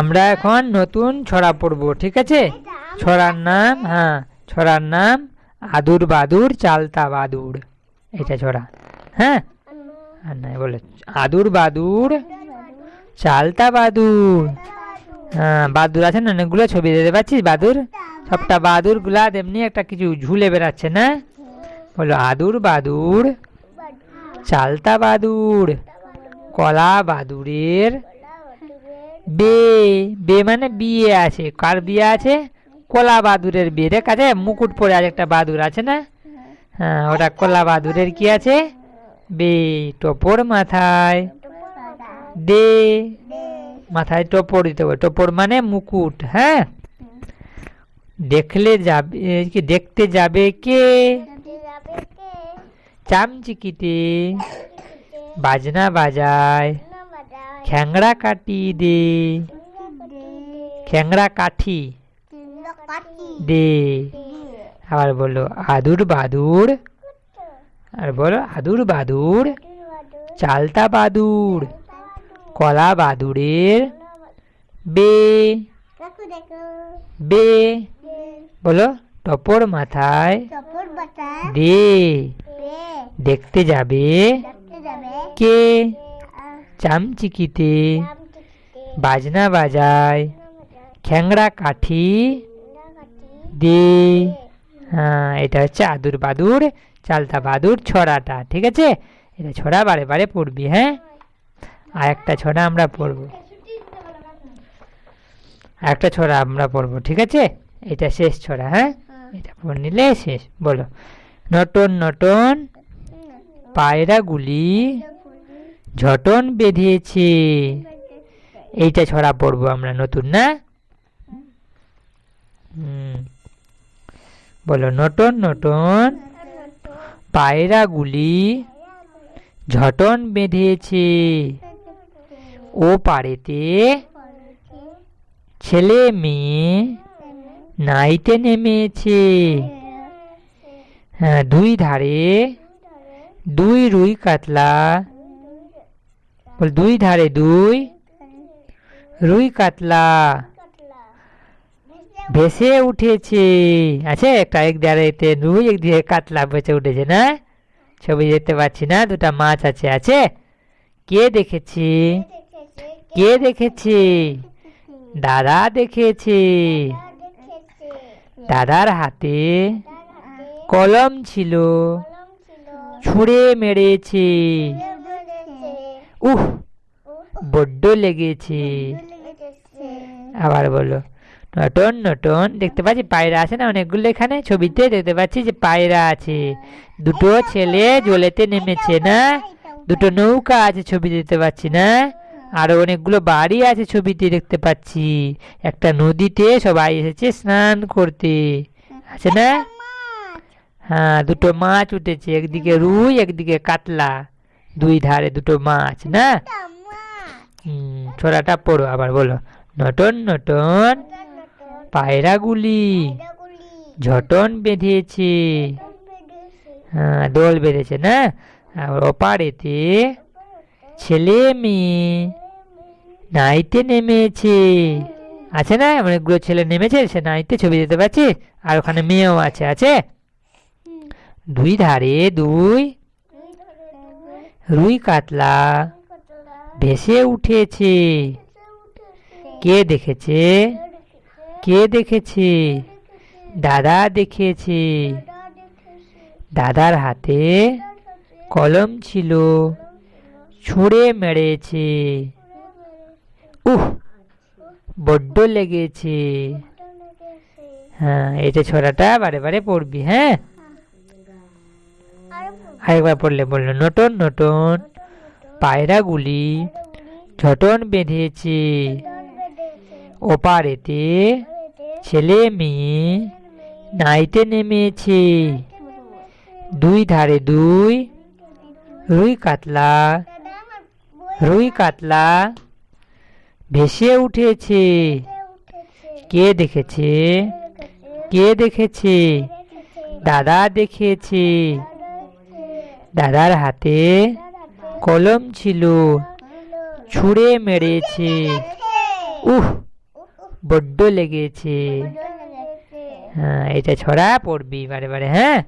আমরা এখন নতুন ছড়া পড়ব, ঠিক আছে? ছড়ার নাম হ্যাঁ ছড়ার নাম আদুর বাদুর, চালতা বাদুর। এটা ছড়া হ্যাঁ? আর নাই, বলে আদুর বাদুর, চালতা বাদুর। হ্যাঁ বাদুর আছে না? অনেকগুলো ছবি দিতে পারছিস বাদুর? সবটা বাদুরগুলা তেমনি একটা কিছু ঝুলে বেড়াচ্ছে, না? বলো, আদুর বাদুর, চালতা বাদুর, কলা বাদুরের বে বে মানে বিয়ে আছে। কার বিয়ে আছে? কলা বাদুরের বিয়ে। দেখ আছে, মুকুট পরে আছে একটা বাদুর আছে না? হ্যাঁ ওটা কলা বাদুরের কি আছে? বে, টপর মাথায়। দে, মাথায় টপর দিতে হবে। টপর মানে মুকুট হ্যাঁ? দেখলে যাবে কি দেখতে যাবে কে? চামচিকিতে। বাজনা বাজায়। খ্যাংড়া কাটি দে। খ্যাংড়া কাঠি দে। আবার বলো আদুর বাদুর। আর বলো আদুর বাদুর। চালতা বাদুর। কলা বাদুরের বে। বে। বলো টপর মাথায় দে। দেখতে যাবে। কে? চামচিকিতে বাজনা বাজায়। খ্যাংড়া কাঠি। দে। হ্যাঁ এটা হচ্ছে আদুর বাদুর চালতা বাদুর ছড়াটা ঠিক আছে? এটা ছড়া বারে বারে পড়বি হ্যাঁ? আর একটা ছড়া আমরা পড়ব। আর একটা ছড়া আমরা পড়ব ঠিক আছে? এটা শেষ ছড়া হ্যাঁ? এটা পড়ে নিলে শেষ বলো। Norton Norton. পায়রাগুলি ঝটন বেঁধেছে। এইটা ছড়া পড়ব আমরা নতুন, না? বলো, নটন নটন। পায়রাগুলি ঝটন বেঁধেছে। ও পাড়েতে ছেলে মেয়ে নাইতে নেমেছে। হ্যাঁ দুই ধারে দুই রুই কাতলা বল, দুই ধারে দুই। রুই কাতলা। ভেসে উঠেছে। আছে একটা, এক ধারেতে রুই, এক দিকে কাতলা ভেসে উঠেছে, না? ছবি দেখতে পাচ্ছি না, দুটা মাছ আছে আছে? কে দেখেছি? কে দেখেছি? দাদা দেখেছি। দাদার হাতে কলম ছিল, ছুঁড়ে মেরেছে। উহ বড্ড লেগেছে। আবার বলো। নটন নটন দেখতে পাচ্ছি পায়রা আছে না অনেকগুলো এখানে ছবিতে দেখতে পাচ্ছি যে পায়রা আছে। দুটো ছেলে জলেতে নেমেছে না দুটো নৌকা আছে ছবি দেখতে পাচ্ছি না আরও অনেকগুলো বাড়ি আছে ছবিতে দেখতে পাচ্ছি। একটা নদীতে সবাই এসেছে স্নান করতে। আছে না? হ্যাঁ দুটো মাছ উঠেছে একদিকে রুই একদিকে কাতলা। দুই ধারে দুটো মাছ না? হুম ছোড়াটা পড়ো আবার বলো। Norton Norton. পায়রাগুলি। ঝটন বেঁধেছে। হ্যাঁ দোল বেঁধেছে না? আর ওপারেতে ছেলে মেয়ে নাইতে নেমেছে। আছে না? অনেকগুলো ছেলে নেমেছে সে নাইতে ছবি দিতে পারছি আর ওখানে মেয়েও আছে আছে? দুই ধারে দুই রুই কাতলা ভেসে উঠেছে। কে দেখেছে? কে দেখেছে? দাদা দেখেছে। দাদার হাতে কলম ছিল। ছুঁড়ে মেরেছে। উহ, বড্ড লেগেছে। হ্যাঁ এটা ছড়াটা বারে বারে পড়বি হ্যাঁ? আরেকবার পড়লে বলল, নটন নটন পায়রাগুলি ঝটন বেঁধেছে। ওপারেতে ছেলে মেয়ে নাইতে নেমেছে। দুই ধারে দুই, রুই কাতলা রুই কাতলা ভেসে উঠেছে। কে দেখেছে? কে দেখেছে? দাদা দেখেছে। দাদার হাতে কলম ছিল, ছুঁড়ে মেরেছে। উহ, বড্ড লেগেছে। হ্যাঁ এটা ছড়া পড়বি বারে বারে হ্যাঁ?